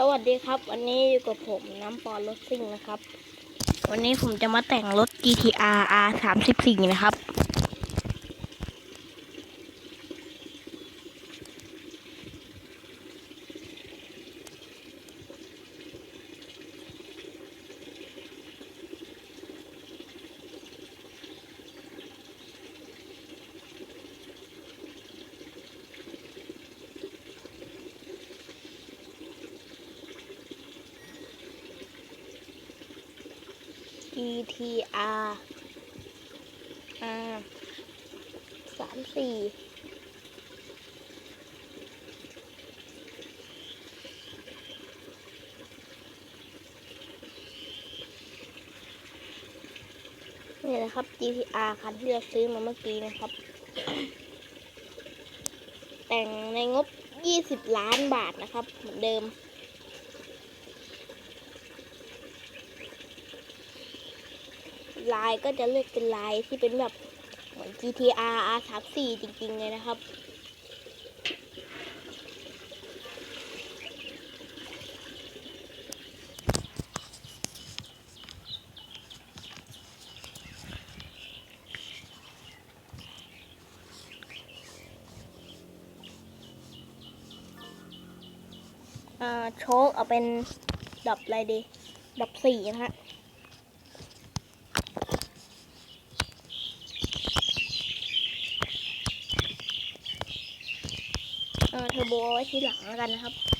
สวัสดีครับ วันนี้อยู่กับผมน้ำปอนรถซิ่งนะครับ วันนี้ผมจะมาแต่งรถ GTR R 3 4 นะครับ GTR R สามสี่นี่นะครับ GTR คันที่เราซื้อมาเมื่อกี้นะครับ แต่งในงบ 20 ล้านบาทนะครับ เหมือนเดิม ลายก็จะเลือกเป็นลายที่เป็นแบบเหมือน GTR R 3 4 จริงๆเลยนะครับอ่าโชคเอาเป็นดับอะไรดี ดับสี่นะฮะ เออเทอร์โบไว้ทีหลังแล้วกันนะครับ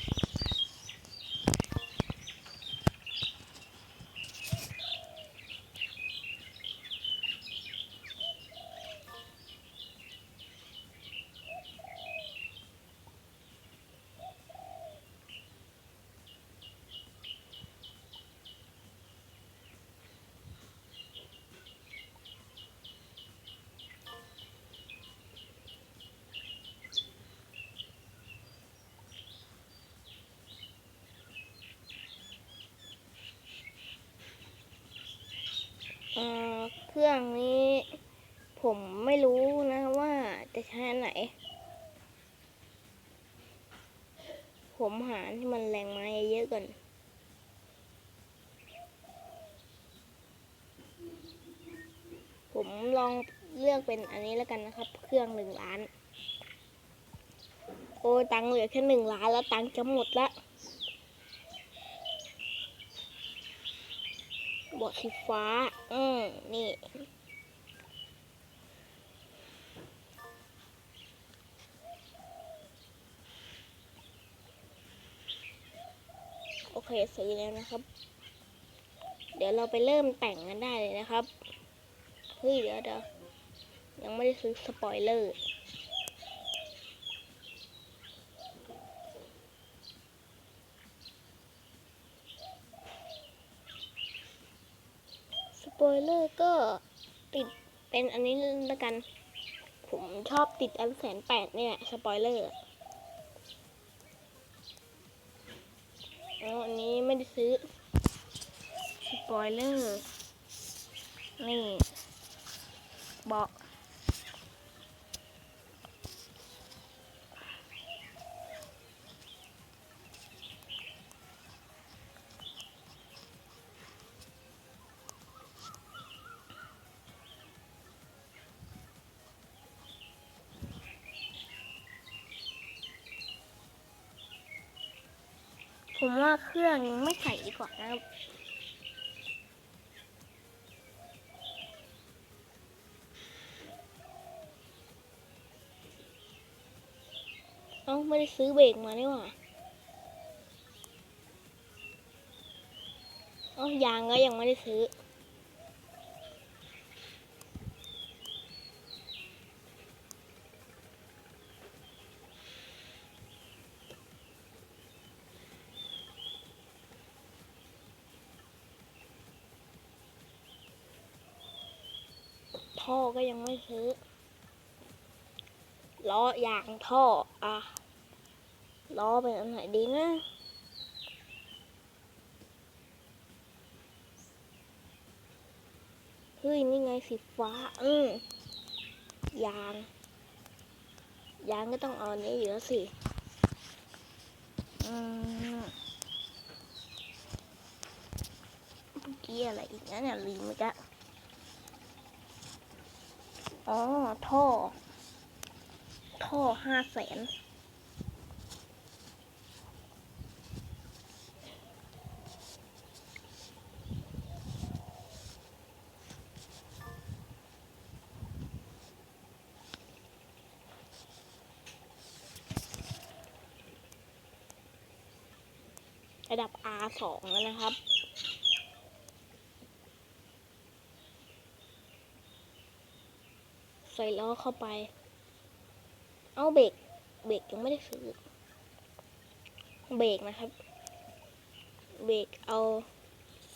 เครื่องนี้ผมไม่รู้นะว่าจะใช้ไหน ผมหาที่มันแรงไม้เยอะๆก่อนผมลองเลือกเป็นอันนี้แล้วกันนะครับ เครื่องหนึ่งล้าน โอ้ตังเหลือแค่หนึ่งล้านแล้วตังจะหมดละ บอดสีฟ้า อืมนี่ โอเคซื้อแล้วนะครับ เดี๋ยวเราไปเริ่มแต่งกันได้เลยนะครับ เฮ้ย เดี๋ยวเดี๋ยวยังไม่ได้ซื้อสปอยเลอร์ อยเลอร์ก็ติดเป็นอันนี้ละกัน ผมชอบติดอันแสนแปดเนี่ยสปอยเลอร์อ๋ออันนี้ไม่ได้ซื้อ สปอยเลอร์ นี่บอก ผมว่าเครื่องยังไม่ใส่ดีกว่านะครับเอ้าไม่ได้ซื้อเบรกมานี่หว่าเอ้ายางก็ยังไม่ได้ซื้อ ท่อก็ยังไม่ซื้อล้อยางท่ออะล้อเป็นอันไหนดีนะเฮ้ยนี่ไงสีฟ้า อืมยาง ยางก็ต้องเอานี้อยู่แล้วสิอืมเมื่อกี้อะไรอีกนะเนี่ยลืมไปแล้ว อ๋อ ท่อ ท่อห้าแสนระดับ R2 แล้วนะครับ ใส่ล้อเข้าไป เอาเบรกเบรกยังไม่ได้ซื้อเบรกนะครับ เบรกเอา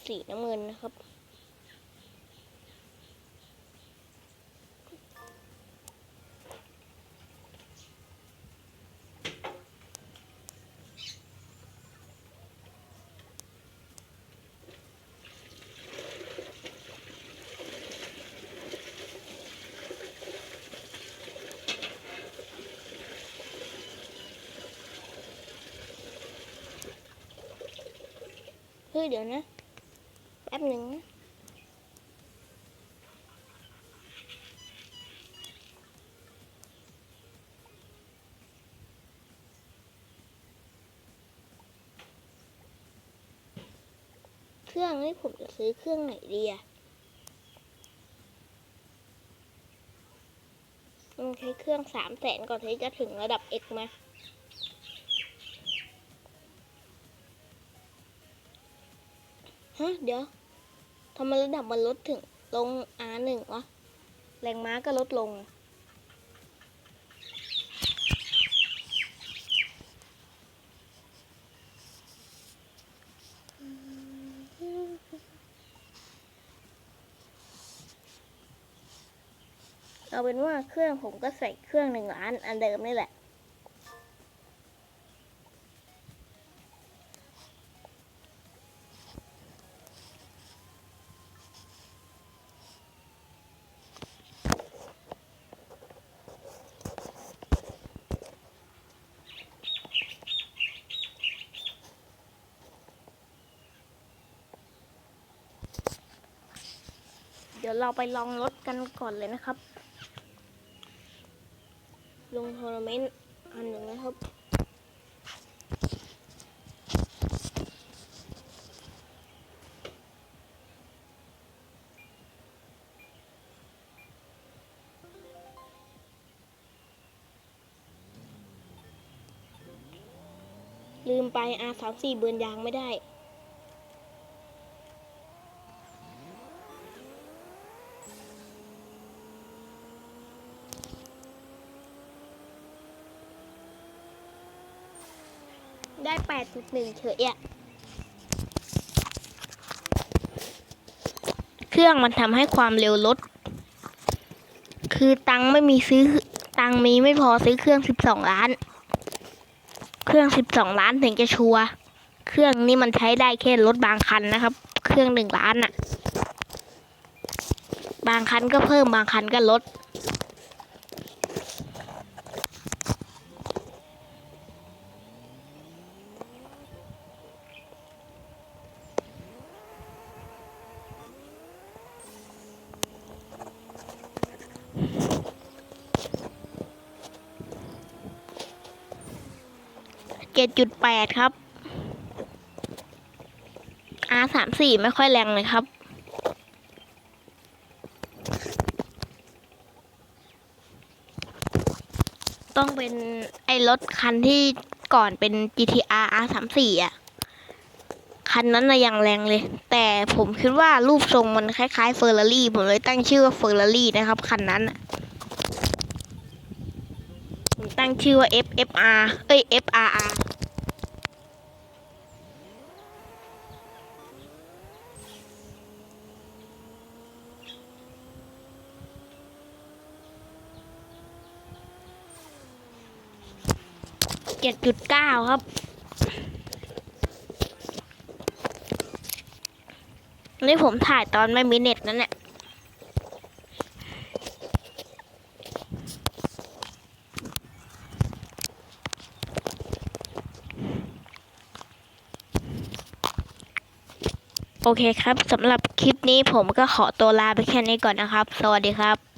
สีน้ำเงินนะครับ เฮ้ยเดี๋ยวนะ แป๊บหนึ่งนะเครื่องนี่ผมจะซื้อเครื่องไหนดีอะต้องใช้เครื่องสามแสนก่อนที่จะถึงระดับ X มา ฮะเดี๋ยวทำไมระดับมันลดถึงลง R หนึ่งวะ แรงม้าก็ลดลง เอาเป็นว่าเครื่องผมก็ใส่เครื่องหนึ่งล้านอันเดิมนี่แหละ ดี๋ยวเราไปลองรถกันก่อนเลยนะครับ ลงทัวร์นาเมนต์อันหนึ่งนะครับลืมไป R34 เบือนยางไม่ได้ 8.1เฉยอะเครื่องมันทำให้ความเร็วลด คือตังไม่มีซื้อตังมีไม่พอซื้อเครื่อง 12 ล้าน เครื่อง 12 ล้านถึงจะชัวร์เครื่องนี้มันใช้ได้แค่รถบางคันนะครับ เครื่องหนึ่งล้านอะบางคันก็เพิ่มบางคันก็ลด เจ็ดจุดแปดครับ R สามสี่ไม่ค่อยแรงเลยครับ ต้องเป็นไอ้รถคันที่ก่อนเป็น GTR R สามสี่อะ คันนั้นนะยังแรงเลย แต่ผมคิดว่ารูปทรงมันคล้ายๆเฟอร์รารี่ผมเลยตั้งชื่อว่าเฟอร์รารี่นะครับ คันนั้นน่ะ ตั้งชื่อว่า FFR เอ้ย FRR เจ็ดจุดเก้าครับนี่ผมถ่ายตอนไม่มีเน็ตนั่นแหละ โอเคครับสำหรับคลิปนี้ผมก็ขอตัวลาไปแค่นี้ก่อนนะครับ สวัสดีครับ